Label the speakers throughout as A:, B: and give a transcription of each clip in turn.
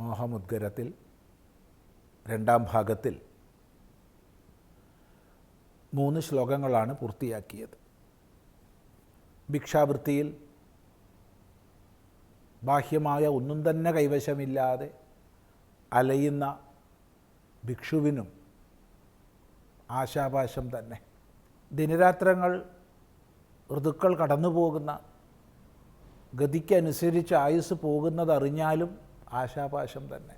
A: മോഹമുദ്ഗരത്തിൽ രണ്ടാം ഭാഗത്തിൽ മൂന്ന് ശ്ലോകങ്ങളാണ് പൂർത്തിയാക്കിയത്. ഭിക്ഷാവൃത്തിയിൽ ബാഹ്യമായ ഒന്നും തന്നെ കൈവശമില്ലാതെ അലയുന്ന ഭിക്ഷുവിനും ആശാപാശം തന്നെ. ദിനരാത്രങ്ങൾ ഋതുക്കൾ കടന്നു പോകുന്ന ഗതിക്കനുസരിച്ച് ആയുസ് പോകുന്നതറിഞ്ഞാലും ആശാപാശം തന്നെ.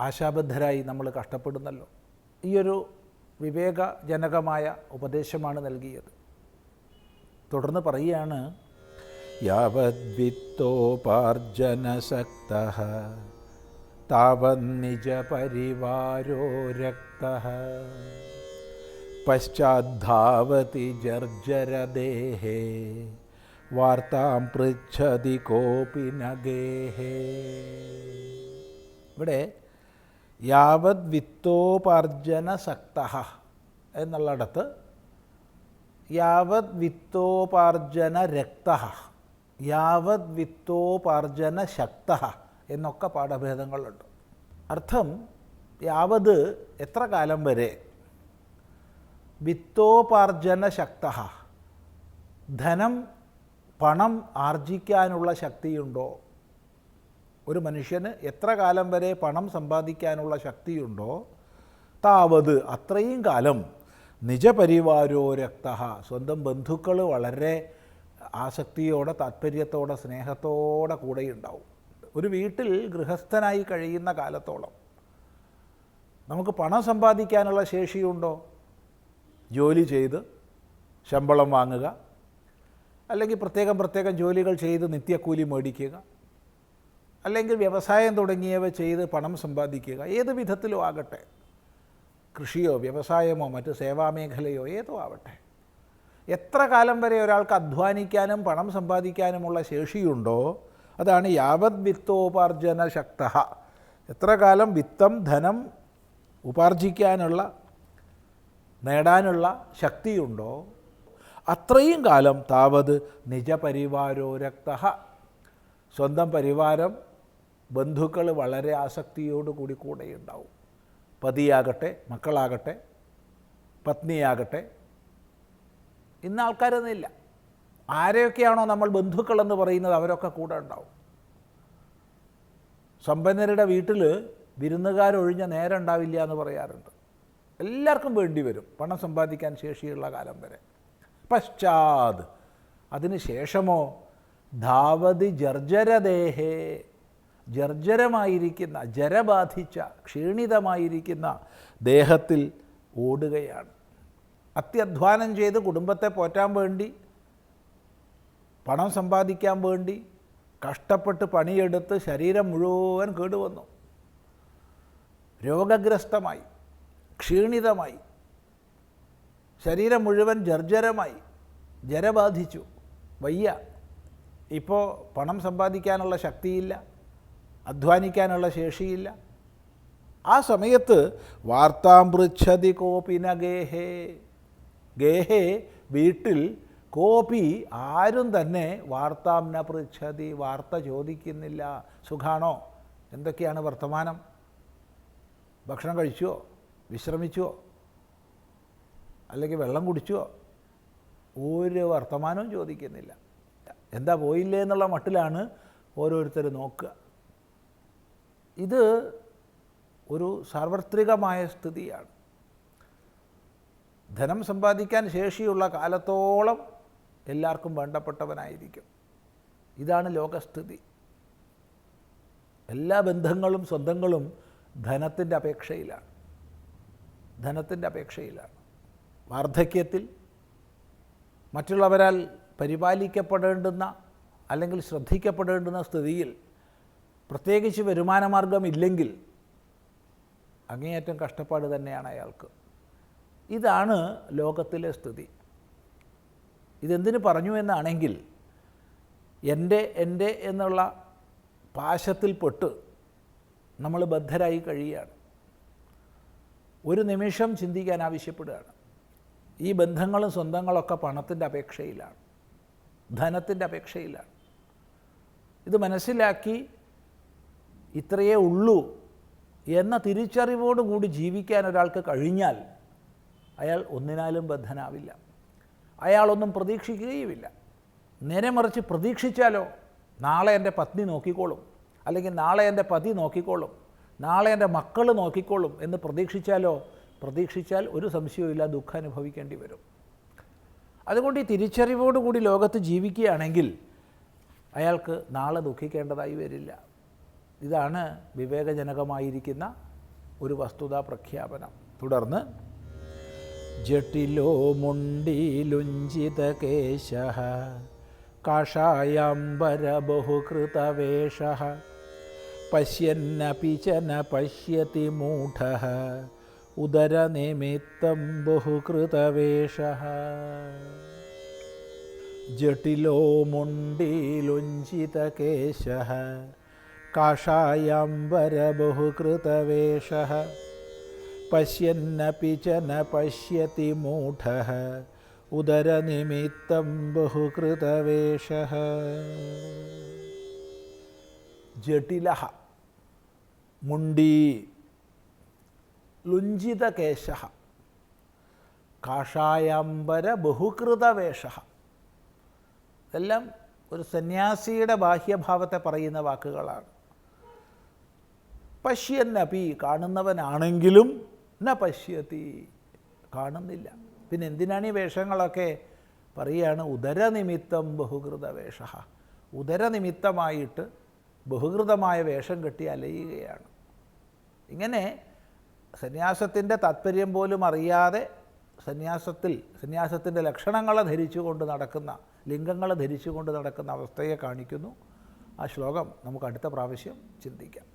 A: ആശാബദ്ധരായി നമ്മൾ കഷ്ടപ്പെടുന്നല്ലോ. ഈയൊരു വിവേകജനകമായ ഉപദേശമാണ് നൽകിയത്. തുടർന്ന് പറയുകയാണ് യാവദ്വിത്തോപാർജനസക്ത താവന്നിജ പരിവാരോ രക്ത പശ്ചാദ്ധാവതി ജർജരദേഹേ വാർത്താം പൃച്ഛതി കോപി നഗേഹേ. ഇവിടെ യാവത് വിത്തോപാർജന സക്ത എന്നുള്ളിടത്ത് യാവത് വിത്തോപാർജന രക്ത യാവത് വിത്തോപാർജന ശക്ത എന്നൊക്കെ പാഠഭേദങ്ങളുണ്ട്. അർത്ഥം യാവത് എത്ര കാലം വരെ വിത്തോപാർജന ശക്ത ധനം പണം ആർജിക്കാനുള്ള ശക്തിയുണ്ടോ? ഒരു മനുഷ്യന് എത്ര കാലം വരെ പണം സമ്പാദിക്കാനുള്ള ശക്തിയുണ്ടോ? താവത് അത്രയും കാലം നിജപരിവാരോ രക്ത സ്വന്തം ബന്ധുക്കൾ വളരെ ആസക്തിയോടെ താല്പര്യത്തോടെ സ്നേഹത്തോടെ കൂടെയുണ്ടാവും. ഒരു വീട്ടിൽ ഗൃഹസ്ഥനായി കഴിയുന്ന കാലത്തോളം നമുക്ക് പണം സമ്പാദിക്കാനുള്ള ശേഷിയുണ്ടോ? ജോലി ചെയ്ത് ശമ്പളം വാങ്ങുക അല്ലെങ്കിൽ പ്രത്യേകം പ്രത്യേകം ജോലികൾ ചെയ്ത് നിത്യക്കൂലി മേടിക്കുക. അല്ലെങ്കിൽ വ്യവസായം തുടങ്ങിയവ ചെയ്ത് പണം സമ്പാദിക്കുക. ഏത് വിധത്തിലും ആകട്ടെ. കൃഷിയോ വ്യവസായമോ മറ്റ് സേവാമേഖലയോ ഏതോ ആവട്ടെ. എത്ര കാലം വരെ ഒരാൾക്ക് അധ്വാനിക്കാനും പണം സമ്പാദിക്കാനുമുള്ള ശേഷിയുണ്ടോ? അതാണ് യാവത് വിത്തോപാർജന ശക്ത എത്ര കാലം വിത്തം ധനം ഉപാർജിക്കാനുള്ള നേടാനുള്ള ശക്തിയുണ്ടോ? അത്രയും കാലം താവത് നിജപരിവാരോ രക്ത സ്വന്തം പരിവാരം ബന്ധുക്കൾ വളരെ ആസക്തിയോടുകൂടി കൂടെ ഉണ്ടാവും പതിയാകട്ടെ മക്കളാകട്ടെ പത്നിയാകട്ടെ ഇന്ന് ആൾക്കാരൊന്നുമില്ല ആരെയൊക്കെയാണോ നമ്മൾ ബന്ധുക്കളെന്ന് പറയുന്നത് അവരൊക്കെ കൂടെ ഉണ്ടാവും. സമ്പന്നരുടെ വീട്ടിൽ വിരുന്നുകാരൊഴിഞ്ഞ നേരം ഉണ്ടാവില്ല എന്ന് പറയാറുണ്ട്. എല്ലാവർക്കും വേണ്ടി വരും പണം സമ്പാദിക്കാൻ ശേഷിയുള്ള കാലം വരെ. പശ്ചാത്. അതിന് ശേഷമോ ധാവതി ജർജരദേഹേ. ജർജരമായിരിക്കുന്ന ജരബാധിച്ച ക്ഷീണിതമായിരിക്കുന്ന ദേഹത്തിൽ ഓടുകയാണ്. അത്യധ്വാനം ചെയ്ത് കുടുംബത്തെ പോറ്റാൻ വേണ്ടി പണം സമ്പാദിക്കാൻ വേണ്ടി കഷ്ടപ്പെട്ട് പണിയെടുത്ത് ശരീരം മുഴുവൻ കേടുവന്നു. രോഗഗ്രസ്തമായി ക്ഷീണിതമായി ശരീരം മുഴുവൻ ജർജരമായി ജരബാധിച്ചു വയ്യ. ഇപ്പോൾ പണം സമ്പാദിക്കാനുള്ള ശക്തിയില്ല അധ്വാനിക്കാനുള്ള ശേഷിയില്ല. ആ സമയത്ത് വാർത്താം പൃച്ഛതി കോപിന ഗേഹേ. ഗേഹേ വീട്ടിൽ കോപി ആരും തന്നെ വാർത്താം പൃച്ഛതി വാർത്ത ചോദിക്കുന്നില്ല. സുഖാണോ? എന്തൊക്കെയാണ് വർത്തമാനം? ഭക്ഷണം കഴിച്ചുവോ? വിശ്രമിച്ചുവോ? അല്ലെങ്കിൽ വെള്ളം കുടിച്ചോ? ഒരു വർത്തമാനവും ചോദിക്കുന്നില്ല. എന്താ പോയില്ലേ എന്നുള്ള മട്ടിലാണ് ഓരോരുത്തർ നോക്കുക. ഇത് ഒരു സാർവത്രികമായ സ്ഥിതിയാണ്. ധനം സമ്പാദിക്കാൻ ശേഷിയുള്ള കാലത്തോളം എല്ലാവർക്കും വേണ്ടപ്പെട്ടവനായിരിക്കും. ഇതാണ് ലോകസ്ഥിതി. എല്ലാ ബന്ധങ്ങളും സ്വന്തങ്ങളും ധനത്തിന്റെ അപേക്ഷയിലാണ്. ധനത്തിന്റെ അപേക്ഷയിലാണ്. വാർദ്ധക്യത്തിൽ മറ്റുള്ളവരാൽ പരിപാലിക്കപ്പെടേണ്ടുന്ന അല്ലെങ്കിൽ ശ്രദ്ധിക്കപ്പെടേണ്ടുന്ന സ്ഥിതിയിൽ പ്രത്യേകിച്ച് വരുമാനമാർഗം ഇല്ലെങ്കിൽ അങ്ങേയറ്റം കഷ്ടപ്പാട് തന്നെയാണ് അയാൾക്ക്. ഇതാണ് ലോകത്തിലെ സ്ഥിതി. ഇതെന്തിനു പറഞ്ഞു എന്നാണെങ്കിൽ എന്റെ എന്റെ എന്നുള്ള പാശത്തിൽപ്പെട്ട് നമ്മൾ ബദ്ധരായി കഴിയുകയാണ്. ഒരു നിമിഷം ചിന്തിക്കാൻ ആവശ്യപ്പെടുകയാണ്. ഈ ബന്ധങ്ങളും സ്വന്തങ്ങളൊക്കെ പണത്തിന്റെ അപേക്ഷയിലാണ്. ധനത്തിന്റെ അപേക്ഷയിലാണ്. ഇത് മനസ്സിലാക്കി ഇത്രയേ ഉള്ളൂ എന്ന തിരിച്ചറിവോടുകൂടി ജീവിക്കാൻ ഒരാൾക്ക് കഴിഞ്ഞാൽ അയാൾ ഒന്നിനാലും ബദ്ധനാവില്ല. അയാളൊന്നും പ്രതീക്ഷിക്കുകയുമില്ല. നേരെ മറിച്ച് പ്രതീക്ഷിച്ചാലോ? നാളെ എന്റെ പത്നി നോക്കിക്കോളും. അല്ലെങ്കിൽ നാളെ എന്റെ പതി നോക്കിക്കോളും. നാളെ എന്റെ മക്കൾ നോക്കിക്കോളും എന്ന് പ്രതീക്ഷിച്ചാലോ? പ്രതീക്ഷിച്ചാൽ ഒരു സംശയവുമില്ല ദുഃഖം അനുഭവിക്കേണ്ടി വരും. അതുകൊണ്ട് ഈ തിരിച്ചറിവോടുകൂടി ലോകത്ത് ജീവിക്കുകയാണെങ്കിൽ അയാൾക്ക് നാളെ ദുഃഖിക്കേണ്ടതായി വരില്ല. ഇതാണ് വിവേകജനകമായിരിക്കുന്ന ഒരു വസ്തുതാ പ്രഖ്യാപനം. തുടർന്ന് ജട്ടിലോ മുണ്ടീലുഞ്ചിതകേശ കാഷായാംബരബഹുകൃതവേഷ പശ്യന്നപി ച പശ്യതി മൂഢ ഉദരനിമിത്തം ബഹുകൃതവേഷ ജട്ടിലോ മുണ്ടീലുഞ്ചിതകേശ. കാഷായാംബരബഹുകൃതവേഷ. പശ്യന്നപി ച ന പശ്യതി മൂഢ ഉദരനിമിത്തം ബഹുകൃതവേഷ ജട്ടില മുണ്ടീ ലുഞ്ചിതകേശ. കാഷായാംബര ബഹുകൃതവേഷ ഇതെല്ലാം ഒരു സന്യാസിയുടെ ബാഹ്യഭാവത്തെ പറയുന്ന വാക്കുകളാണ്. പശ്യന്നപി കാണുന്നവനാണെങ്കിലും ന പശ്യത്തി. കാണുന്നില്ല. പിന്നെ എന്തിനാണ് ഈ വേഷങ്ങളൊക്കെ പറയുകയാണ് ഉദരനിമിത്തം ബഹുകൃത വേഷ ഉദരനിമിത്തമായിട്ട് ബഹുകൃതമായ വേഷം കെട്ടി അലയുകയാണ്. ഇങ്ങനെ സന്യാസത്തിന്റെ താത്പര്യം പോലും അറിയാതെ സന്യാസത്തിൽ സന്യാസത്തിന്റെ ലക്ഷണങ്ങളെ ധരിച്ചുകൊണ്ട് നടക്കുന്ന ലിംഗങ്ങളെ ധരിച്ചുകൊണ്ട് നടക്കുന്ന അവസ്ഥയെ കാണിക്കുന്നു. ആ ശ്ലോകം നമുക്ക് അടുത്ത പ്രാവശ്യം ചിന്തിക്കാം.